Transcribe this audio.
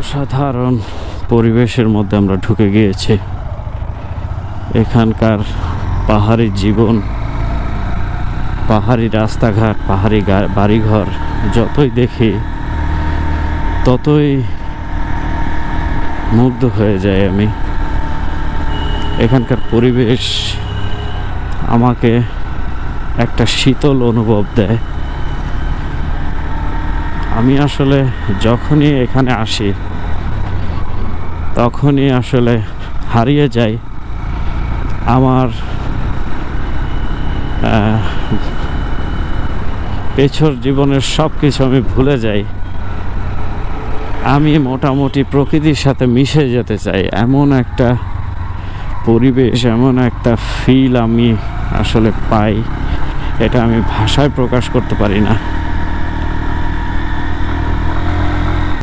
অসাধারণ পরিবেশের মধ্যে আমরা ঢুকে গিয়েছি। এখানকার পাহাড়ি জীবন, পাহাড়ি রাস্তাঘাট, পাহাড়ি বাড়িঘর, যতই দেখি, ততই মুগ্ধ হয়ে যায় আমি। এখানকার পরিবেশ আমাকে একটা শীতল অনুভব দেয়। আমি আসলে যখনই এখানে আসি, তখনই আসলে হারিয়ে যাই আমার পেছর জীবনের সব কিছু আমি ভুলে যাই। আমি মোটামুটি প্রকৃতির সাথে মিশে যেতে চাই। এমন একটা পরিবেশ, এমন একটা ফিল আমি আসলে পাই, এটা আমি ভাষায় প্রকাশ করতে পারি না।